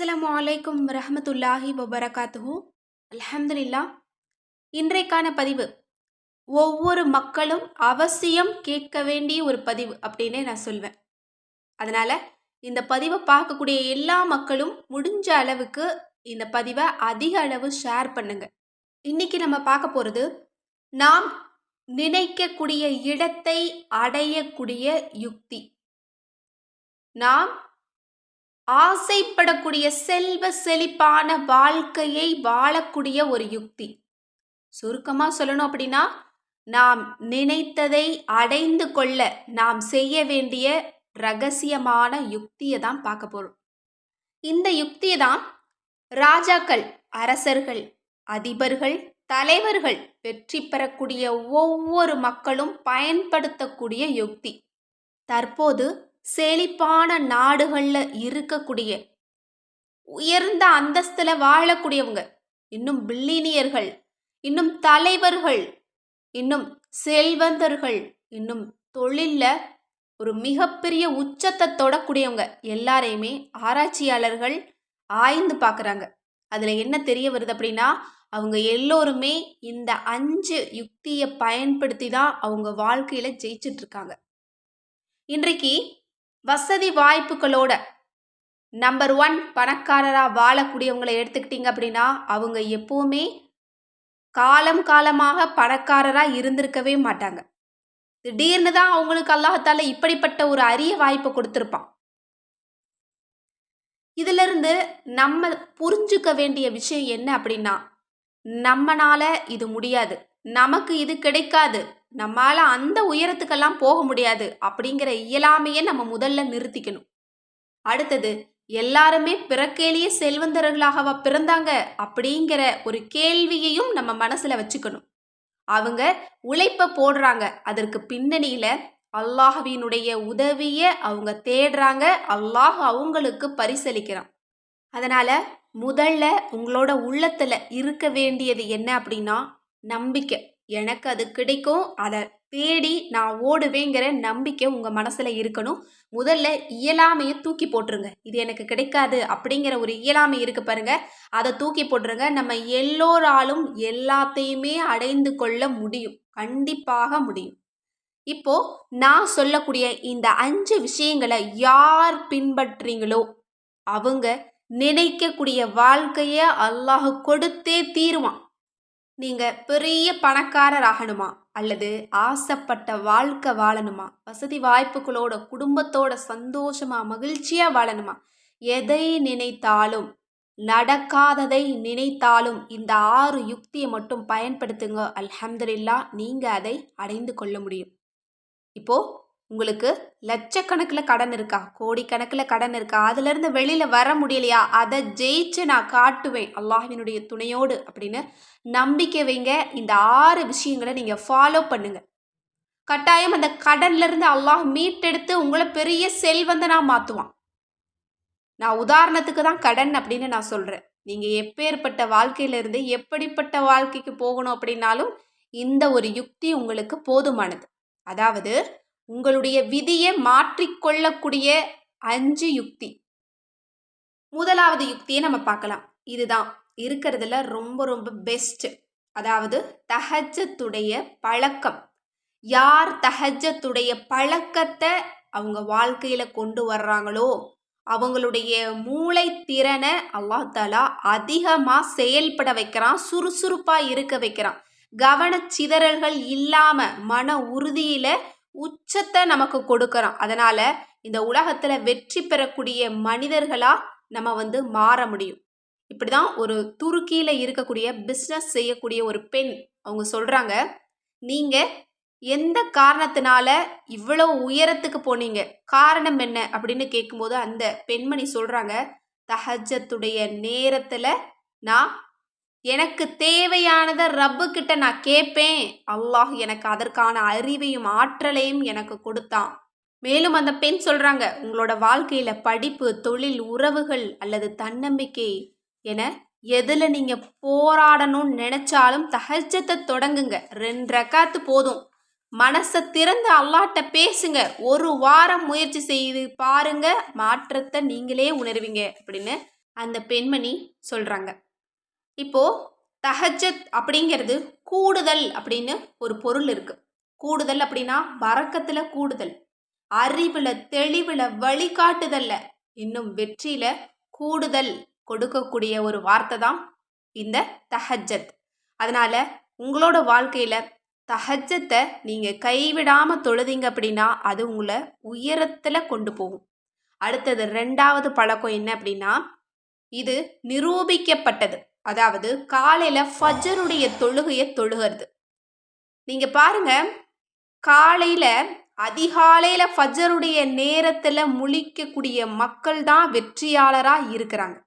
அஸ்லாம் அலைக்கும் ரஹமத்துல்லாஹி வபரகாத்துஹூ. அல்ஹம்துலில்லா இன்றைக்கான பதிவு ஒவ்வொரு மக்களும் அவசியம் கேட்க வேண்டிய ஒரு பதிவு அப்படின்னே நான் சொல்வேன். அதனால் இந்த பதிவை பார்க்கக்கூடிய எல்லா மக்களும் முடிஞ்ச அளவுக்கு இந்த பதிவை அதிக அளவு ஷேர் பண்ணுங்க. இன்னைக்கு நம்ம பார்க்க போகிறது நாம் நினைக்கக்கூடிய இடத்தை அடையக்கூடிய யுக்தி. நாம் ஆசைப்படக்கூடிய செல்வ செழிப்பான வாழ்க்கையை வாழக்கூடிய ஒரு யுக்தி. சுருக்கமாக சொல்லணும் அப்படின்னா நாம் நினைத்ததை அடைந்து கொள்ள நாம் செய்ய வேண்டிய ரகசியமான யுக்தியை தான் பார்க்க போகிறோம் இந்த யுக்தியை தான் ராஜாக்கள் அரசர்கள் அதிபர்கள் தலைவர்கள் வெற்றி பெறக்கூடிய ஒவ்வொரு மக்களும் பயன்படுத்தக்கூடிய யுக்தி. தற்போது செழிப்பான நாடுகளில் இருக்கக்கூடிய உயர்ந்த அந்தஸ்தில் வாழக்கூடியவங்க. இன்னும் பில்லினியர்கள் இன்னும் தலைவர்கள் இன்னும் செல்வந்தர்கள் இன்னும் தொழிலில் ஒரு மிகப்பெரிய உச்சத்தை தொடக்கூடியவங்க. எல்லாரையுமே ஆராய்ச்சியாளர்கள் ஆய்ந்து பார்க்குறாங்க. அதில் என்ன தெரிய வருது அப்படின்னா அவங்க எல்லோருமே இந்த அஞ்சு யுக்தியை பயன்படுத்தி தான் அவங்க வாழ்க்கையில் ஜெயிச்சிட்ருக்காங்க இன்றைக்கு வசதி வாய்ப்புகளோட நம்பர் ஒன் பணக்காரராக வாழக்கூடியவங்களை எடுத்துக்கிட்டிங்க அப்படின்னா அவங்க எப்போவுமே காலம் காலமாக பணக்காரராக இருந்திருக்கவே மாட்டாங்க. திடீர்னு தான் அவங்களுக்கு அல்லாஹத்தால் இப்படிப்பட்ட ஒரு அரிய வாய்ப்பை கொடுத்துருப்பான். இதிலிருந்து நம்ம புரிஞ்சுக்க வேண்டிய விஷயம் என்ன அப்படின்னா நம்மனால இது முடியாது. நமக்கு இது கிடைக்காது. நம்மால் அந்த உயரத்துக்கெல்லாம் போக முடியாது அப்படிங்கிற இயலாமையை நம்ம முதல்ல நிறுத்திக்கணும். அடுத்தது எல்லாருமே பிறக்கேலிய செல்வந்தர்களாகவா பிறந்தாங்க அப்படிங்கிற ஒரு கேள்வியையும் நம்ம மனசில் வச்சுக்கணும். அவங்க உழைப்ப போடுறாங்க அதற்கு பின்னணியில் அல்லாஹவினுடைய உதவியை அவங்க தேடுறாங்க அல்லாஹ் அவங்களுக்கு பரிசளிக்கிறான். அதனால் முதல்ல உங்களோட உள்ளத்தில் இருக்க வேண்டியது என்ன அப்படின்னா நம்பிக்கை. எனக்கு அது கிடைக்கும். அதை தேடி நான் ஓடுவேங்கிற நம்பிக்கை உங்கள் மனசில் இருக்கணும். முதல்ல இயலாமையை தூக்கி போட்டுருங்க. இது எனக்கு கிடைக்காது அப்படிங்கிற ஒரு இயலாமை இருக்குது பாருங்க. அதை தூக்கி போட்டுருங்க. நம்ம எல்லோராலும் எல்லாத்தையுமே அடைந்து கொள்ள முடியும். கண்டிப்பாக முடியும். இப்போ நான் சொல்லக்கூடிய இந்த அஞ்சு விஷயங்களை யார் பின்பற்றீங்களோ அவங்க நினைக்கக்கூடிய வாழ்க்கையை அல்லாஹ் கொடுத்தே தீருவான். நீங்கள் பெரிய பணக்காரர் ஆகணுமா அல்லது ஆசைப்பட்ட வாழ்க்கை வாழணுமா? வசதி வாய்ப்புகளோட குடும்பத்தோட சந்தோஷமாக மகிழ்ச்சியாக வாழணுமா? எதை நினைத்தாலும் நடக்காததை நினைத்தாலும் இந்த ஆறு யுக்தியை மட்டும் பயன்படுத்துங்க. அல்ஹம்துல்லா நீங்கள் அதை அடைந்து கொள்ள முடியும். இப்போது உங்களுக்கு லட்சக்கணக்கில் கடன் இருக்கா? கோடிக்கணக்கில் கடன் இருக்கா? அதுலேருந்து வெளியில் வர முடியலையா? அதை ஜெயிச்சு நான் காட்டுவேன். அல்லாஹினுடைய துணையோடு அப்படின்னு நம்பிக்கை வைங்க. இந்த ஆறு விஷயங்களை நீங்கள் ஃபாலோ பண்ணுங்கள் கட்டாயம் அந்த கடன்லேருந்து அல்லாஹ் மீட்டெடுத்து உங்களை பெரிய செல்வந்தனாக மாற்றுவான் நான் உதாரணத்துக்கு தான் கடன் அப்படின்னு நான் சொல்கிறேன் நீங்கள் எப்பேற்பட்ட வாழ்க்கையிலேருந்து எப்படிப்பட்ட வாழ்க்கைக்கு போகணும் அப்படின்னாலும் இந்த ஒரு யுக்தி உங்களுக்கு போதுமானது. அதாவது உங்களுடைய விதியை மாற்றிக்கொள்ளக்கூடிய அஞ்சு யுக்தி. முதலாவது யுக்தியை நம்ம பார்க்கலாம். இதுதான். இருக்கிறதுல ரொம்ப ரொம்ப பெஸ்ட் அதாவது தஹஜத்துடைய பழக்கம். யார் தஹஜத்துடைய பழக்கத்தை அவங்க வாழ்க்கையில கொண்டு வர்றாங்களோ அவங்களுடைய மூளை திறனை அல்லாஹாலா அதிகமாக செயல்பட வைக்கிறான் சுறுசுறுப்பாக இருக்க வைக்கிறான். கவனச்சிதறல்கள் இல்லாமல் மன உறுதியில் உச்சத்தை நமக்கு கொடுக்குறான். அதனால் இந்த உலகத்தில் வெற்றி பெறக்கூடிய மனிதர்களாக நம்ம வந்து மாற முடியும். இப்படி தான் ஒரு துருக்கியில் இருக்கக்கூடிய பிஸ்னஸ் செய்யக்கூடிய ஒரு பெண் அவங்க சொல்கிறாங்க நீங்கள் எந்த காரணத்தினால இவ்வளோ உயரத்துக்கு போனீங்க? காரணம் என்ன? அப்படின்னு கேட்கும்போது அந்த பெண்மணி சொல்கிறாங்க தஹஜத்துடைய நேரத்தில் நான் எனக்கு தேவையானதை ரப்பு கிட்ட நான் கேட்பேன் அல்லாஹ் எனக்கு அதற்கான அறிவையும் ஆற்றலையும் எனக்கு கொடுத்தான். மேலும் அந்த பெண் சொல்றாங்க உங்களோட வாழ்க்கையில படிப்பு தொழில் உறவுகள் அல்லது தன்னம்பிக்கை என எதில் நீங்க போராடணும்னு நினைச்சாலும் தகஜத்தை தொடங்குங்க. ரெண்டு ரக்காத்து போதும். மனசை திறந்து அல்லாட்ட பேசுங்க. ஒரு வாரம் முயற்சி செய்து பாருங்க. மாற்றத்தை நீங்களே உணர்வீங்க. அப்படின்னு அந்த பெண்மணி சொல்கிறாங்க இப்போது தஹஜத் அப்படிங்கிறது கூடுதல் அப்படின்னு ஒரு பொருள் இருக்குது கூடுதல் அப்படின்னா வரக்கத்தில் கூடுதல். அறிவில் தெளிவில் வழிகாட்டுதல்ல. இன்னும் வெற்றியில் கூடுதல் கொடுக்கக்கூடிய ஒரு வார்த்தை தான் இந்த தஹஜத். அதனால் உங்களோட வாழ்க்கையில் தஹஜத்தை நீங்கள் கைவிடாமல் தொழுதிங்க அப்படின்னா அது உங்களை உயரத்தில் கொண்டு போகும். அடுத்தது ரெண்டாவது பழக்கம் என்ன அப்படின்னா இது நிரூபிக்கப்பட்டது. அதாவது காலையில் ஃபஜருடைய தொழுகையை தொழுகிறது. நீங்கள் பாருங்க காலையில் அதிகாலையில் ஃபஜருடைய நேரத்தில் முழிக்கக்கூடிய மக்கள் தான் வெற்றியாளராக இருக்கிறாங்க.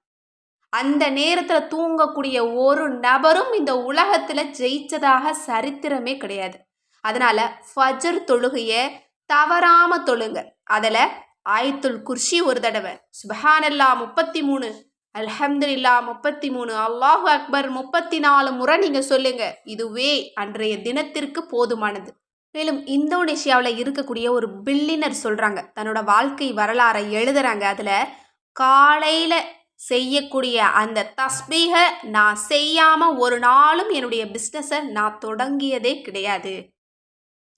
அந்த நேரத்தில் தூங்கக்கூடிய ஒரு நபரும் இந்த உலகத்தில் ஜெயிச்சதாக சரித்திரமே கிடையாது. அதனால் ஃபஜர் தொழுகையை தவறாமல் தொழுங்க. அதில் ஆயத்துல் குர்ஷி ஒரு தடவை சுபஹானல்லா முப்பத்தி மூணு அல்ஹம்துல்லா முப்பத்தி மூணு அல்லாஹு அக்பர் முப்பத்தி நாலு முறை நீங்கள் சொல்லுங்க. இதுவே அன்றைய தினத்திற்கு போதுமானது. மேலும் இந்தோனேஷியாவில் இருக்கக்கூடிய ஒரு பில்லினர் சொல்கிறாங்க தன்னோட வாழ்க்கை வரலாறை எழுதுறாங்க. அதில் காலையில் செய்யக்கூடிய அந்த தஸ்பீகை நான் செய்யாமல் ஒரு நாளும் என்னுடைய பிஸ்னஸை நான் தொடங்கியதே கிடையாது.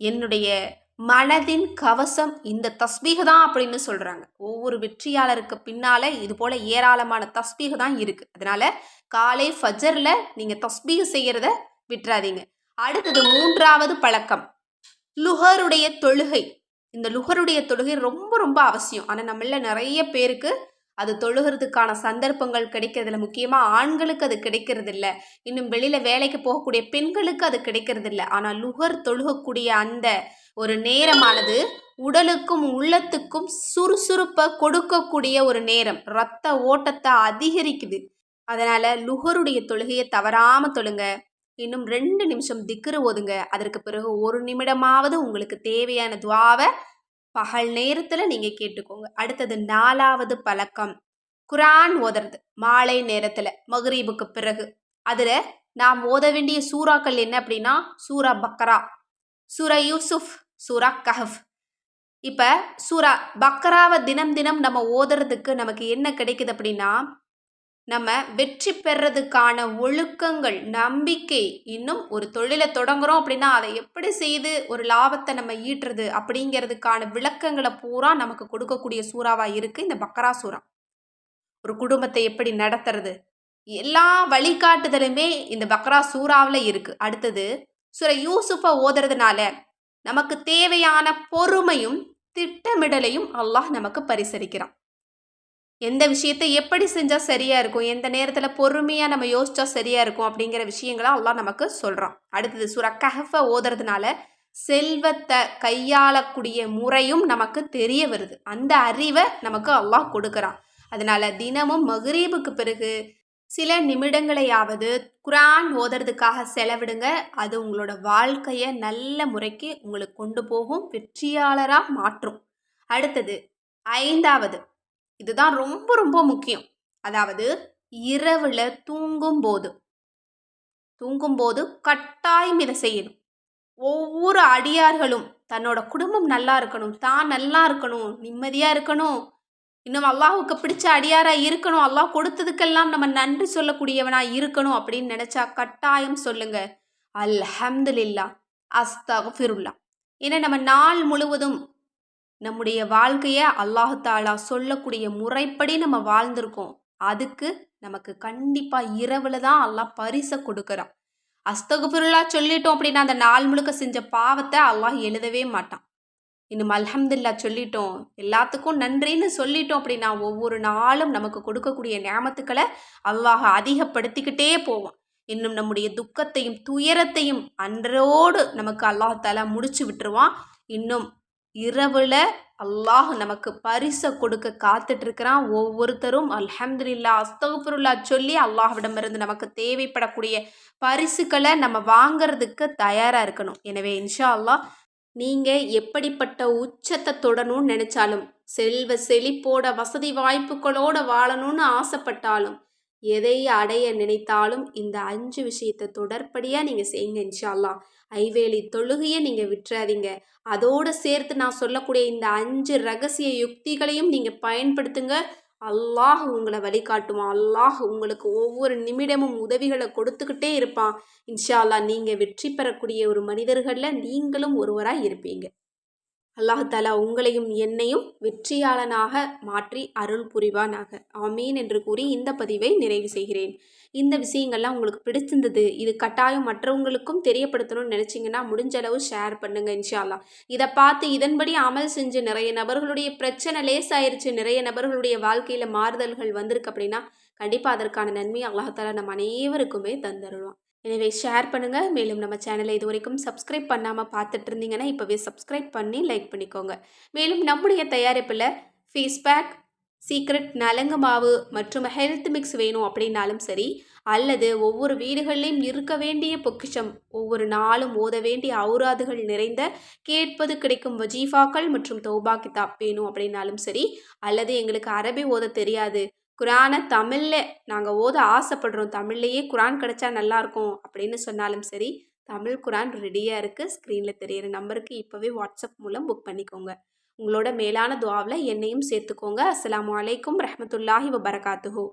என்னுடைய மனதின் கவசம் இந்த தஸ்பீக தான் அப்படின்னு சொல்கிறாங்க ஒவ்வொரு வெற்றியாளருக்கு பின்னால் இது போல் ஏராளமான தஸ்பீக தான் இருக்குது அதனால் காலை ஃபஜரில் நீங்கள் தஸ்பீக செய்கிறத விட்டுறாதீங்க. அடுத்தது மூன்றாவது பழக்கம். லுகருடைய தொழுகை. இந்த லுகருடைய தொழுகை ரொம்ப ரொம்ப அவசியம். ஆனால் நம்மள நிறைய பேருக்கு அது தொழுகிறதுக்கான சந்தர்ப்பங்கள் கிடைக்கிறதில்ல. முக்கியமாக ஆண்களுக்கு அது கிடைக்கிறது இல்லை இன்னும் வெளியில் வேலைக்கு போகக்கூடிய பெண்களுக்கு அது கிடைக்கிறது இல்லை ஆனால் லுகர் தொழுகக்கூடிய அந்த ஒரு நேரமானது உடலுக்கும் உள்ளத்துக்கும் சுறுசுறுப்பை கொடுக்கக்கூடிய ஒரு நேரம். ரத்த ஓட்டத்தை அதிகரிக்குது. அதனால் லுகருடைய தொழுகையை தவறாமல் தொழுங்க. இன்னும் ரெண்டு நிமிஷம் திக்கிற ஓதுங்க. அதற்கு பிறகு ஒரு நிமிடமாவது உங்களுக்கு தேவையான துவாவை பகல் நேரத்தில் நீங்கள் கேட்டுக்கோங்க. அடுத்தது நாலாவது பழக்கம். குரான் ஓதுறது. மாலை நேரத்தில் மகரீபுக்கு பிறகு. அதில் நாம் ஓத வேண்டிய சூறாக்கள் என்ன அப்படின்னா சூரா பக்ரா சூரா யூசுஃப். சூரா கஹஃப். இப்போ சூரா பக்ராவை தினம் தினம் நம்ம ஓதுறதுக்கு நமக்கு என்ன கிடைக்குது அப்படின்னா நம்ம வெற்றி பெறதுக்கான ஒழுக்கங்கள் நம்பிக்கை இன்னும் ஒரு தொழிலை தொடங்குறோம் அப்படின்னா அதை எப்படி செய்து ஒரு லாபத்தை நம்ம ஈட்டுறது அப்படிங்கிறதுக்கான விளக்கங்களை பூரா நமக்கு கொடுக்கக்கூடிய சூறாவாக இருக்குது இந்த பக்ரா சூறா. ஒரு குடும்பத்தை எப்படி நடத்துறது? எல்லா வழிகாட்டுதலுமே இந்த பக்ரா சூறாவில் இருக்குது அடுத்தது சுர யூசுஃபை ஓதுறதுனால நமக்கு தேவையான பொறுமையும் திட்டமிடலையும் அல்லாஹ் நமக்கு பரிசரிக்கிறான் எந்த விஷயத்தை எப்படி செஞ்சால் சரியாக இருக்கும்? எந்த நேரத்தில் பொறுமையாக நம்ம யோசிச்சா சரியாக இருக்கும்? அப்படிங்கிற விஷயங்களை அல்லாஹ் நமக்கு சொல்கிறான் அடுத்தது சுர கஹஃபை ஓதுறதுனால செல்வத்தை கையாளக்கூடிய முறையும் நமக்கு தெரிய வருது. அந்த அறிவை நமக்கு அல்லாஹ் கொடுக்குறான். அதனால் தினமும் மகரீபுக்கு பிறகு சில நிமிடங்களையாவது குரான் ஓதுறதுக்காக செலவிடுங்க. அது உங்களோட வாழ்க்கையை நல்ல முறைக்கு உங்களுக்கு கொண்டு போகும் வெற்றியாளராக மாற்றும். அடுத்தது ஐந்தாவது இதுதான் ரொம்ப ரொம்ப முக்கியம். அதாவது இரவில் தூங்கும்போது தூங்கும்போது கட்டாயம் இதை செய்யணும். ஒவ்வொரு அடியார்களும் தன்னோட குடும்பம் நல்லா இருக்கணும் தான் நல்லா இருக்கணும் நிம்மதியாக இருக்கணும் இன்னும் அல்லாஹுக்கு பிடிச்ச அடியாராக இருக்கணும். அல்லாஹ் கொடுத்ததுக்கெல்லாம் நம்ம நன்றி சொல்லக்கூடியவனாக இருக்கணும் அப்படின்னு நினச்சா கட்டாயம் சொல்லுங்க. அல்ஹம்துலில்லா அஸ்தஃபிருல்லா ஏன்னா நம்ம நாள் முழுவதும் நம்முடைய வாழ்க்கையை அல்லாஹு தாலா சொல்லக்கூடிய முறைப்படி நம்ம வாழ்ந்திருக்கோம். அதுக்கு நமக்கு கண்டிப்பாக இரவில் தான் அல்லாஹ் பரிசை கொடுக்குறான். அஸ்தகுபுருல்லா சொல்லிட்டோம் அப்படின்னா அந்த நாள் முழுக்க செஞ்ச பாவத்தை அல்லாஹ் எழுதவே மாட்டான். இன்னும் அல்ஹம்துல்லா சொல்லிட்டோம். எல்லாத்துக்கும் நன்றின்னு சொல்லிட்டோம் அப்படின்னா ஒவ்வொரு நாளும் நமக்கு கொடுக்கக்கூடிய ஞாபகத்துக்களை அல்லாஹ அதிகப்படுத்திக்கிட்டே போவோம் இன்னும் நம்முடைய துக்கத்தையும் துயரத்தையும் அன்றோடு நமக்கு அல்லாஹால முடிச்சு விட்டுருவான். இன்னும் இரவில் அல்லாஹ் நமக்கு பரிசை கொடுக்க காத்துட்டு இருக்கிறான் ஒவ்வொருத்தரும் அல்ஹம்துல்லா அஸ்தகுருல்லா சொல்லி அல்லாஹ்விடமிருந்து நமக்கு தேவைப்படக்கூடிய பரிசுகளை நம்ம வாங்கிறதுக்கு தயாராக இருக்கணும். எனவே இன்ஷா அல்லாஹ் நீங்கள் எப்படிப்பட்ட உச்சத்தை தொடணும்னு நினச்சாலும் செல்வ செழிப்போட வசதி வாய்ப்புகளோட வாழணும்னு ஆசைப்பட்டாலும் எதை அடைய நினைத்தாலும் இந்த அஞ்சு விஷயத்தை தொடர்படியாக நீங்கள் செய்யுங்க இன்ஷால்லா ஐவேலி தொழுகையை நீங்கள் விட்டுறாதீங்க. அதோடு சேர்த்து நான் சொல்லக்கூடிய இந்த அஞ்சு ரகசிய யுக்திகளையும் நீங்கள் பயன்படுத்துங்க. அல்லாஹ் உங்களை வழிகாட்டுவான் அல்லாஹ் உங்களுக்கு ஒவ்வொரு நிமிடமும் உதவிகளை கொடுத்துக்கிட்டே இருப்பான். இன்ஷா அல்லா நீங்கள் வெற்றி பெறக்கூடிய ஒரு மனிதர்களில் நீங்களும் ஒருவராக இருப்பீங்க. அல்லாஹாலா உங்களையும் என்னையும் வெற்றியாளனாக மாற்றி அருள் புரிவானாக. ஆமீன் என்று கூறி இந்த பதிவை நிறைவு செய்கிறேன். இந்த விஷயங்கள்லாம் உங்களுக்கு பிடிச்சிருந்தது இது கட்டாயம் மற்றவங்களுக்கும் தெரியப்படுத்தணும்னு நினச்சிங்கன்னா முடிஞ்ச அளவு ஷேர் பண்ணுங்க இன்ஷால்லா இதை பார்த்து இதன்படி அமல் செஞ்சு நிறைய நபர்களுடைய பிரச்சனை லேசாயிருச்சு நிறைய நபர்களுடைய வாழ்க்கையில் மாறுதல்கள் வந்திருக்கு அப்படின்னா கண்டிப்பாக அதற்கான நன்மை அல்லாஹாலா நம்ம அனைவருக்குமே தந்துடுவான் எனவே ஷேர் பண்ணுங்கள் மேலும் நம்ம சேனலை இது வரைக்கும் சப்ஸ்கிரைப் பண்ணாமல் பார்த்துட்டு இருந்தீங்கன்னா இப்போவே சப்ஸ்கிரைப் பண்ணி லைக் பண்ணிக்கோங்க. மேலும் நம்முடைய தயாரிப்பில் ஃபேஸ் பேக் சீக்ரெட் நலங்கு மாவு மற்றும் ஹெல்த் மிக்ஸ் வேணும் அப்படின்னாலும் சரி அல்லது ஒவ்வொரு வீடுகளிலையும் இருக்க வேண்டிய பொக்கிஷம் ஒவ்வொரு நாளும் ஓத வேண்டிய அவுராதுகள் நிறைந்த கேட்பது கிடைக்கும் வஜீஃபாக்கள் மற்றும் தௌபா கிதாப் வேணும் அப்படின்னாலும் சரி அல்லது எங்களுக்கு அரபி ஓத தெரியாது குரானை தமிழில் நாங்கள் ஓத ஆசைப்படுறோம். தமிழ்லேயே குரான் கிடச்சா நல்லாயிருக்கும் அப்படின்னு சொன்னாலும் சரி தமிழ் குரான் ரெடியாக இருக்குது ஸ்க்ரீனில் தெரிகிற நம்பருக்கு இப்போவே வாட்ஸ்அப் மூலம் புக் பண்ணிக்கோங்க. உங்களோட மேலான துவாவில் என்னையும் சேர்த்துக்கோங்க. அஸ்லாம் வலைக்கம் ரஹமத்துல்லாஹி வபரகாத்துஹூ.